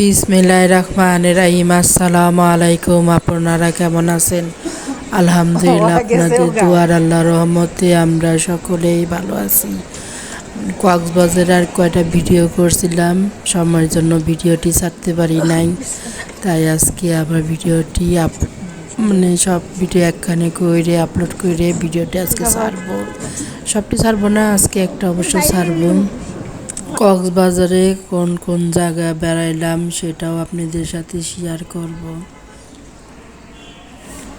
বিসমিল্লাহ রহমান রাহিম। আসসালামু আলাইকুম। আপনারা কেমন আছেন? আলহামদুলিল্লাহ আপনাদের দুয়ার আল্লাহ রহমতে আমরা সকলেই ভালো আছি। কক্সবাজার আর কয়টা ভিডিও করছিলাম সময়ের জন্য ভিডিওটি ছাড়তে পারি নাই। তাই আজকে আবার ভিডিওটি আপ মানে সব ভিডিও একখানে করে আপলোড করে ভিডিওটি আজকে ছাড়বো। সবটি ছাড়বো না আজকে একটা অবশ্য ছাড়বো। কক্সবাজারে কোন কোন জায়গায় বেড়াইলাম সেটাও আপনাদের সাথে শেয়ার করব।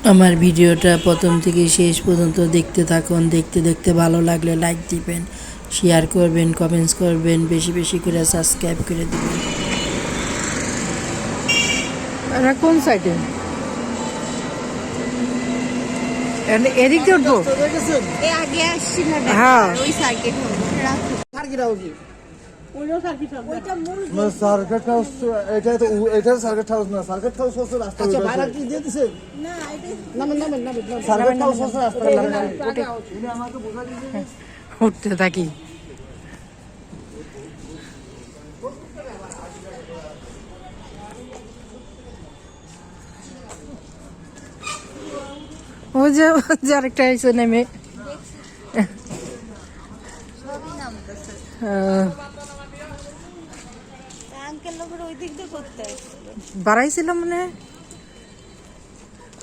আমার ভিডিওটা প্রথম থেকে শেষ পর্যন্ত দেখতে থাকুন দেখতে দেখতে ভালো লাগলে লাইক দিবেন শেয়ার করবেন কমেন্টস করবেন বেশি বেশি করে সাবস্ক্রাইব করে দিবেন। কোন সাইডে এদিক দিয়ে উঠবো? এ। আগে আসছি না হ্যাঁ। ওই সার্কিট ওইটা মূল না সার্কিট হাউস এটা তো এটা সার্কিট হাউস না সার্কিট হাউস হচ্ছে রাস্তা আচ্ছা বাইরে কি দিয়ে দিছে না এটা নামেন নামেন নামেন সার্কিট হাউস হচ্ছে রাস্তা উঠতে থাকি ও যে ও যে আরেকটা এসে নেমে সবই নামতেছে আহ, আঙ্কেল লোকের ওই দিক দিয়ে করতে বাড়াইছিল মানে?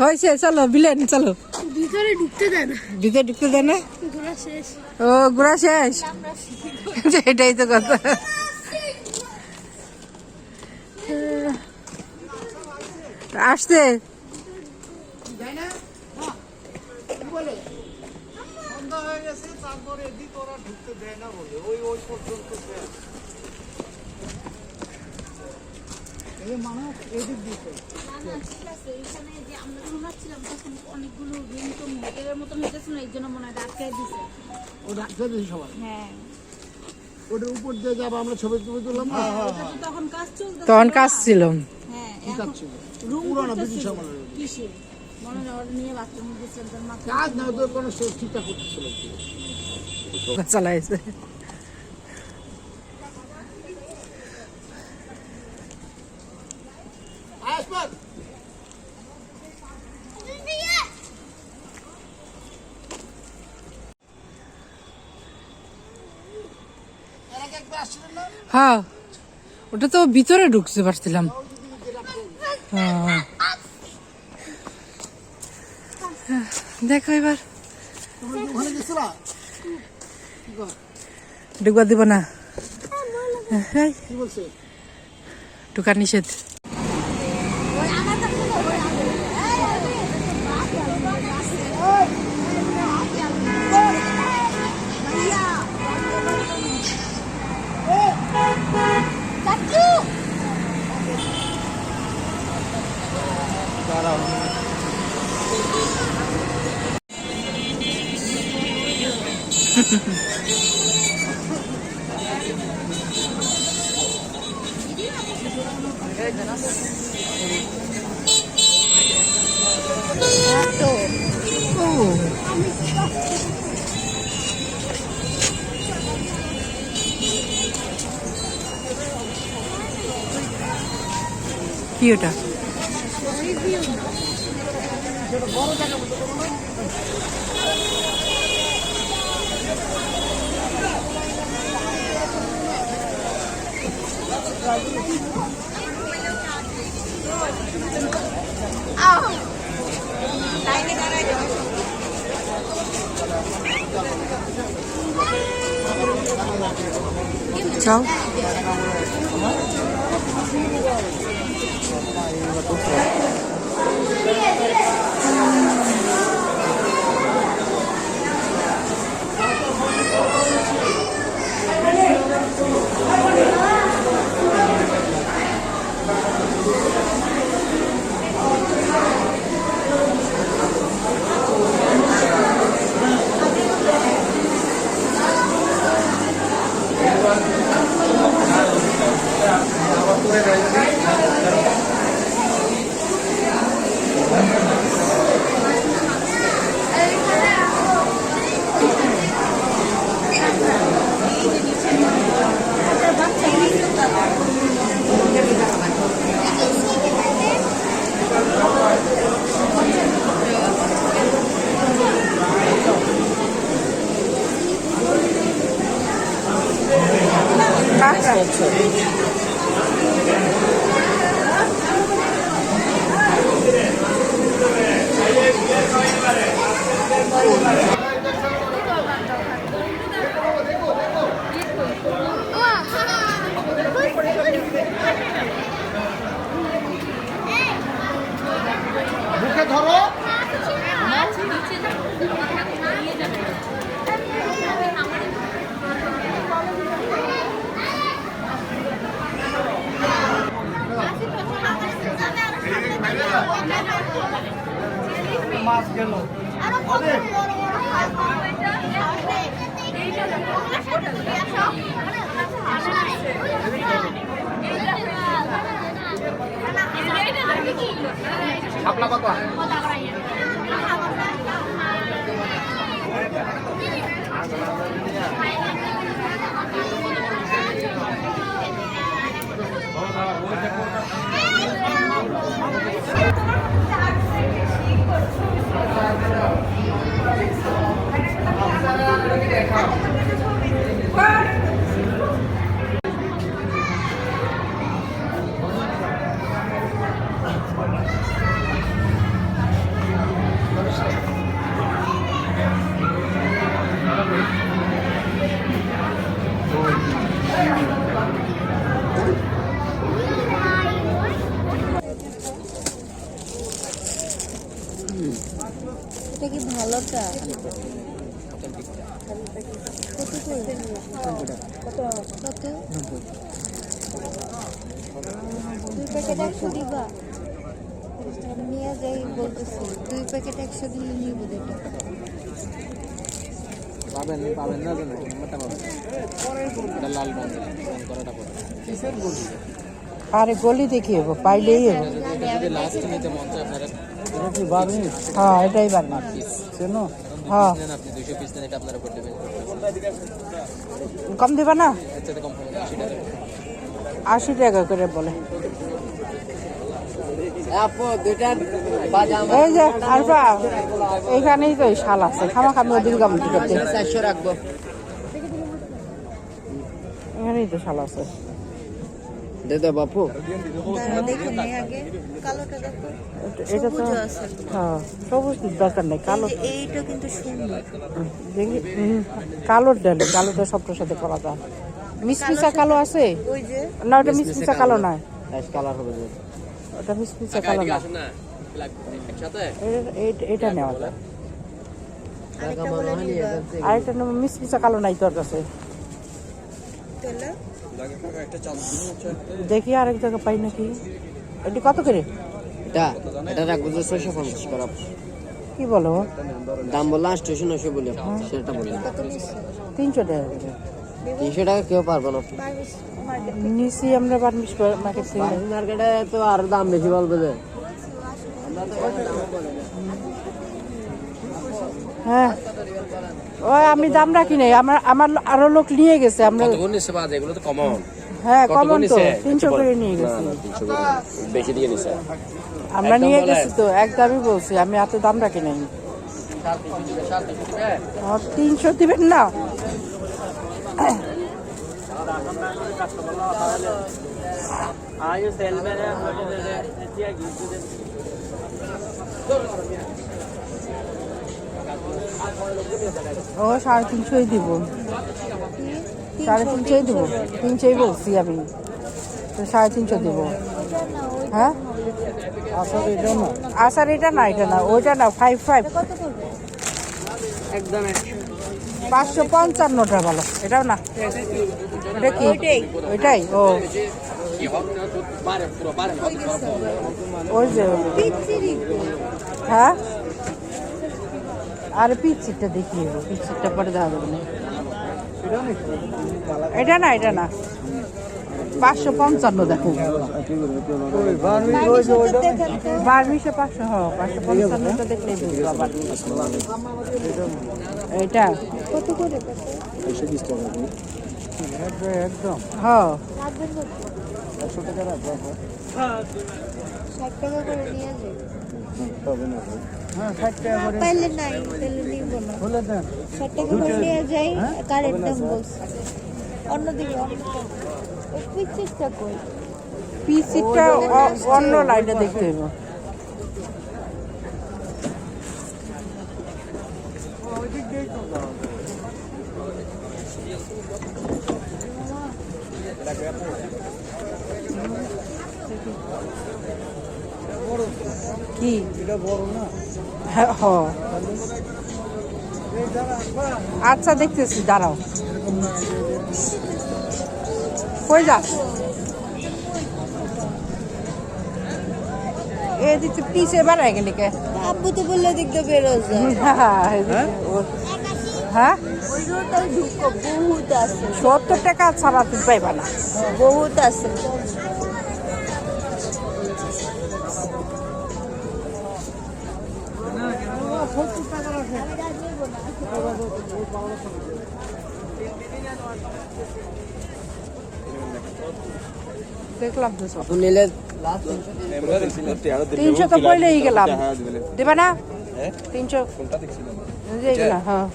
হয়েছে চলো বিলেন চলো। ভিতরে ঢুকতে দেয় না। ভিতরে ঢুকতে দেয় না? ঘোরা শেষ। ও ঘোরা শেষ? এটাই তো কথা। আসতে হয়ে গেছে তারপরে এদিক ওরা ঢুকতে দেয় না বলে। ওই ওই পর্যন্ত দেয় এই মানুষ এদিক দিতে না, ঠিক আছে, এখানে যে আমরা যখন আসছিলাম তখন মনে হয় হ্যাঁ। কাজ ছিল। হ্যাঁ, কাজ করতেছিল। ব্রিটিশ আমলের। কিসে? মনে হয় ওরা নিয়ে bathroom এ গেছিলাম, তার মাথায়- কাজ না ওদের কোনো সে ঠিকঠাক করতেছিল চালাইছে আসবাদ হ্যাঁ ওটা তো ভিতরে ঢুকতে পারছিলাম। হ্যাঁ। দেখো এবার। ঢুকবার ঢুকবা দিব না। এই, ঢুকার নিষেধ। কি ওটা por. বুকে ধরো মাছ গেল আরও কত শাপলা কত এটা কি ভালোটা কত করে? কত কত দুই প্যাকেট একশো দিবা। নিয়ে যাই বলতেছি দুই প্যাকেট একশো দিলে নিব এটা পাবেন পাবেন না জানেন নাম্বারটা পাবেন। এটা লাল রঙের করাটা আরে গলি দেখি হব পাইলেই হব লাস্ট নিতে মন চায় আপনারা কি বার্মিজ হ্যাঁ এটাই বাড়ি চেনো হ্যাঁ। আপনি দুইশো পিস নেন এটা আপনার উপর দেবেন কম দিবা না? কম হবে আশি টাকা করে বলে। এই যে এইখানেই তো শাল আছে। খামা খামি দুর্গা মন্দির করতে রাখব এখানেই তো শাল আছে। দে দে বাপু এটা- তো হ্যাঁ সবুজ দরকার নেই কালো এইটা কিন্তু দেখি হুম, কালোর ডালে কালোটা সবটার সাথে করা যায়। মিসমিসা কালো আছে? না ওটা মিসমিসা কালো নয় কালার হবে ওটা মিসমিসা কালো না। না এটা- নেওয়া যায় আরেকটা মিসমিসা কালো নাই তোর কাছে। তাহলে? দেখি আরেক জায়গা পাই নাকি। এটি কত করে? এটা এটা রাখব যে ছয়শো পঞ্চাশ করা। কি বলো? দাম বললাম বলে। সেটা নিচ্ছে তিনশো টাকা করে। তিনশো টাকা কেউ পারবে না। বার্মিস আমরা বার্মিশ মার্কেট থেকে। মার্কেটে তো আরও দাম বেশি বলবে যে। হ্যাঁ। ওই আমি দাম রাখি নাই। আমার আমার আরও লোক নিয়ে গেছে। আমরা কতক্ষণ নিচ্ছে বাজে? এগুলো তো কমন হ্যাঁ কমন তো। নিছে? করে নিয়ে গেছে। বেশি দিয়ে নিছে। আমরা নিয়ে গেছি তো। একদমই বলছি। আমি এত দাম রাখি নাই। তিনশো দিবেন না। ও সাড়ে তিনশোই দিব। সাড়ে তিনশোই দিব। তিনশোই বলছি আমি। তো সাড়ে তিনশো দিব। হ্যাঁ? আসলে এটা না। আসার এটা না এটা না ওইটা না ফাইভ ফাইভ পাঁচশো পঞ্চান্নটা ভালো এটাও না? এটা কি? ওইটাই। ও। ওই যে হ্যাঁ? আর পিচিটা দেখিয়ে পিচিটা পরে দেওয়া যাবে না। এটা না এটা না। পাঁচশো পঞ্চান্ন দেখো। বার্মিশে পাঁচশো হ পাঁচশো পঞ্চান্নটা দেখলেই বুঝব এটা। কত করে। একদম। হ্যাঁ। একশো টাকা রাখব ষাট টাকা করে নিয়ে যাই তবে না। হ্যাঁ ষাট টাকা করে। পাইলে নাই তাহলে নিব না। হলে দেন। ষাট টাকা করে নিয়ে যাই কারেন্ট দাম বলছি। অন্য কই? লাইনে দেখতে হইব। কি? হ্যাঁ আচ্ছা দেখতেছি দাঁড়াও। কই যাস? এদিকে পিছে বাড়ায় গেলি কে? আব্বু তো বললে দেখতে বেরো যায় হ্যাঁ ওই রোডটাই ঢুকো বহুত আছে। সত্তর টাকা ছাড়া তুমি পাইবা না। বহুত আছে। দেখলাম তো সব। নিলে তিনশো তো পড়লেই গেলাম। দেবা না? তিনশো। হ্যাঁ।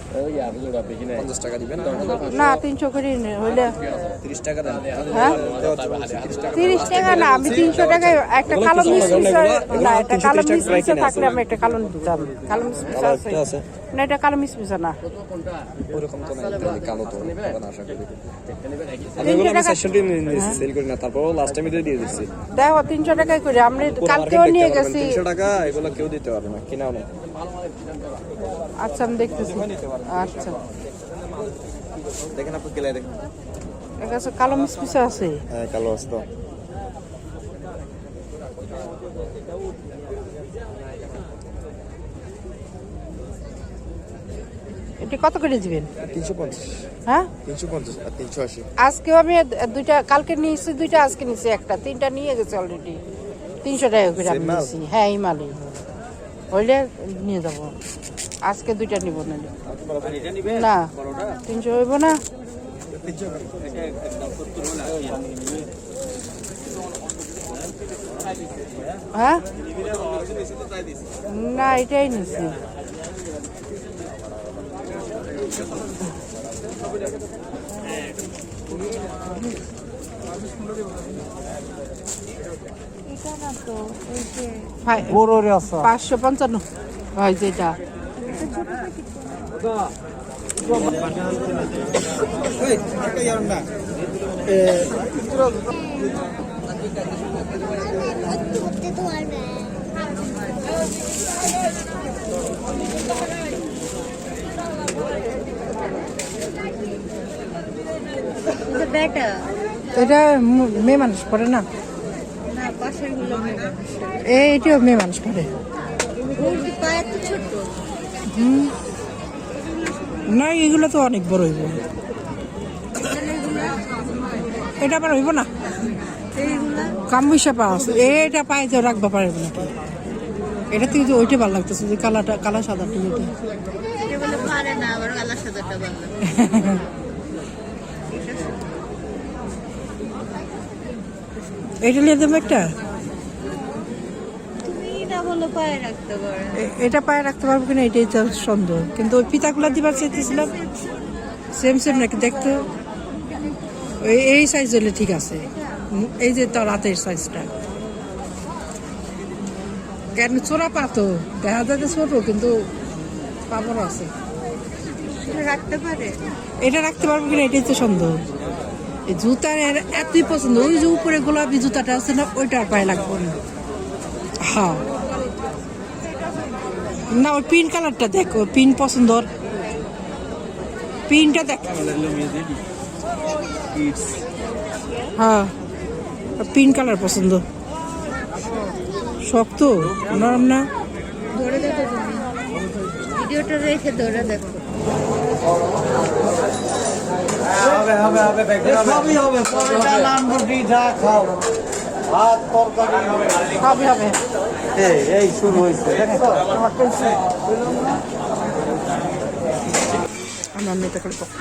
পঞ্চাশ টাকা দিবেন? না তিনশো করে হইলে তিরিশ টাকা দেন। হ্যাঁ? তিরিশ টাকা না আমি তিনশো টাকায় একটা কালো মিস না একটা কালো মিস থাকলে আমি একটা কালো দিতাম কালো মিস আছে। না এটা কালো মিস না। ওরকম তো নাই কালো তো আশা করি। আমি তিনশো এগুলো আমি টাকা সেশন সেল করি না তারপর লাস্ট টাইমে দিয়ে দিচ্ছি দেখো তিনশো টাকায় করে আমরা কালকেও নিয়ে গেছি। তিনশো টাকা এগুলো কেউ দিতে পারবে না কিনাও নেই। আচ্ছা আমি দেখতেছি। আচ্ছা। দেখেন আপনি গেলে দেখেন। এর কাছে কালো মিস মিশা আছে। হ্যাঁ কালো এটি কত করে দিবেন? তিনশো পঞ্চাশ। হ্যাঁ? তিনশো পঞ্চাশ আর তিনশো আশি। আজকেও আমি দুইটা কালকে নিয়েছি দুইটা আজকে নিয়েছি একটা। তিনটা নিয়ে গেছে অলরেডি তিনশো টাকা করে আমি নিয়েছি। হ্যাঁ এই মালই। হইলে নিয়ে যাব। আজকে দুইটা নিব না না, তিনশো হইব না। হ্যাঁ? না, এটাই নিছি। পাঁচশো পঞ্চান্ন। হয় যেটা এটা। মেয়ে মানুষ পড়ে না। না পাশেরগুলো বেটা এই এটিও মেয়ে মানুষ ছোট না এগুলো তো অনেক বড় হইব। এটা আবার হইব না? এইগুলা। কাম পয়সা পাওয়া আছে। এটা পায়ে তো রাখবা পারবে নাকি? এটা থেকে যে ওইটা ভালো লাগতেছে যে কালাটা কালা না সাদাটা ভালো এটা নিয়ে দেবো একটা? না পায়ে রাখতে পারে এটা পায়ে রাখতে পারব কিনা এটাই তো সন্দেহ। কিন্তু ওই পিতাগুলা দিবার চাইতেছিলাম সেম সেম নাকি দেখতে? ওই এই সাইজ হলে ঠিক আছে। এই যে তার রাতের সাইজটা কেন চোরা পাতো দেখা যাচ্ছে ছোট কিন্তু পাপড় আছে। এটা রাখতে পারে? এটা রাখতে পারব কিনা এটাই তো সন্দেহ। এই জুতার এতই পছন্দ ওই যে উপরে গোলাপি জুতাটা আছে না ওইটা পায়ে লাগবে না। হ্যাঁ। না ওই পিন কালারটা দেখো পিন পছন্দ ওর। পিনটা দেখ। হ্যাঁ পিন কালার পছন্দ। শক্ত নরম না? ধরে দেখো ভিডিওটা রেখে ধরে দেখো। হবে ভাত তরকারি হবে। সবই হবে। এই এই শুরু হয়েছে দেখছ আমার মেয়েটা করে পক-